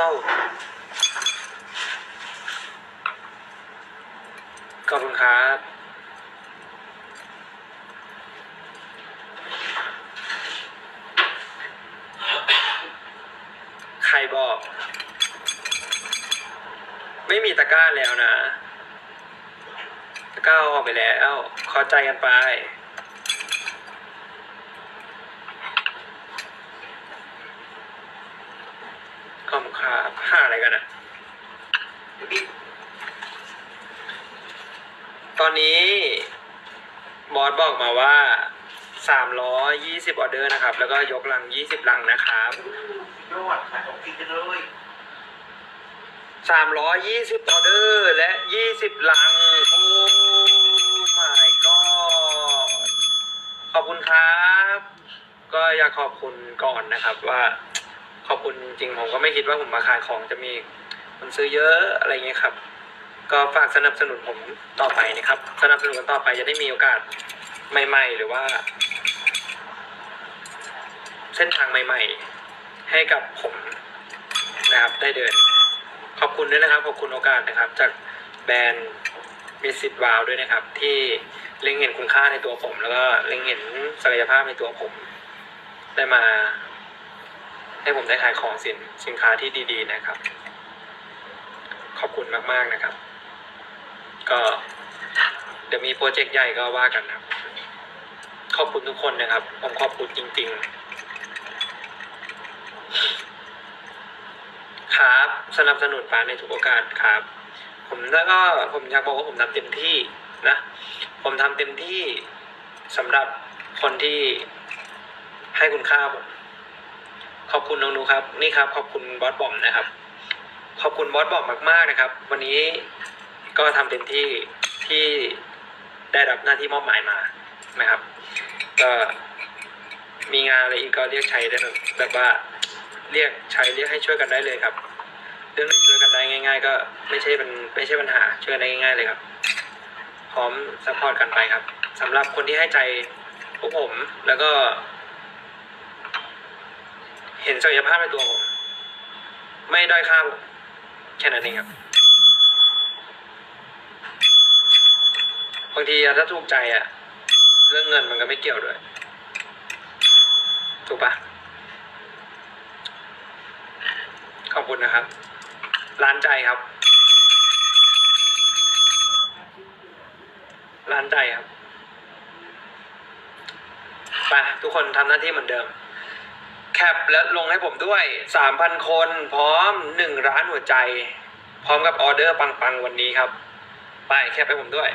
ศร้า ขอบคุณครับใครบอก ไม่มีตะกร้าแล้วนะ ตะกร้าอาออกไปแล้ว เข้าใจกันไป ขอบคุณ ครับห้าอะไรกันอะตอนนี้บอสบอกมาว่าสามร้อยยี่สิบออเดอร์นะครับ แล้วก็ยกลังยี่สิบลังนะครับยอดขายของกินกันเลยสามร้อยยี่สิบออเดอร์และยี่สิบลัง โอ้ my god ขอบคุณครับ ก็อยากขอบคุณก่อนนะครับว่า ขอบคุณจริงผมก็ไม่คิดว่าผมมาขายของจะมีคนซื้อเยอะอะไรเงี้ยครับ ก็ฝากสนับสนุนผมต่อไปนะครับ สนับสนุนกันต่อไปจะได้มีโอกาสใหม่ ๆ หรือว่า เส้นทางใหม่ ๆ ให้กับผมนะครับ ได้เดิน ขอบคุณด้วยนะครับ ขอบคุณโอกาสนะครับ จากแบรนด์มิสซิ w วาวด้วยนะครับ ที่เล็งเห็นคุณค่าในตัวผม แล้วก็เล็งเห็นศักยภาพในตัวผม ได้มา ให้ผมได้ขายของสินสินค้าที่ดี ๆ นะครับ ขอบคุณมากๆนะครับ ก็เดี๋ยวมีโปรเจกต์ใหญ่ก็ว่ากันครับ ขอบคุณทุกคนนะครับ ผมขอบคุณจริง ๆ ครับสนับสนุนปาในทุกโอกาสครับ ผมแล้วก็ผมอยากบอกว่าผมทำเต็มที่นะ ผมทำเต็มที่สำหรับคนที่ให้คุณค่าผม ขอบคุณน้องนูครับ นี่ครับ ขอบคุณบอสบอมนะครับ ขอบคุณบอสบอมมากๆนะครับ วันนี้ก็ทำเต็มที่ที่ได้รับหน้าที่มอบหมายมานะครับ ก็มีงานอะไรอีกก็เรียกใช้ได้เลยแบบว่าเรียกใช้เรียกให้ช่วยกันได้เลยครับ เรื่องไหนช่วยกันได้ง่าย ๆ ก็ไม่ใช่เป็นไม่ใช่ปัญหาช่วยกันได้ง่าย ๆ เลยครับ พร้อมซัพพอร์ตกันไปครับสำหรับคนที่ให้ใจพวกผมแล้วก็ เห็นศักยภาพในตัวผม ไม่ด้อยค่ามแค่นั้นเองครับบางทีถ้าถูกใจอะเรื่องเงินมันก็ไม่เกี่ยวด้วย ถูกปะขอบคุณนะครับ ร้านใจครับ ร้านใจครับ ไปทุกคนทำหน้าที่เหมือนเดิม แคปและลงให้ผมด้วย 3,000 คนพร้อม 1 ร้านหัวใจ พร้อมกับออเดอร์ปังๆ วันนี้ครับ ไปแคปให้ผมด้วย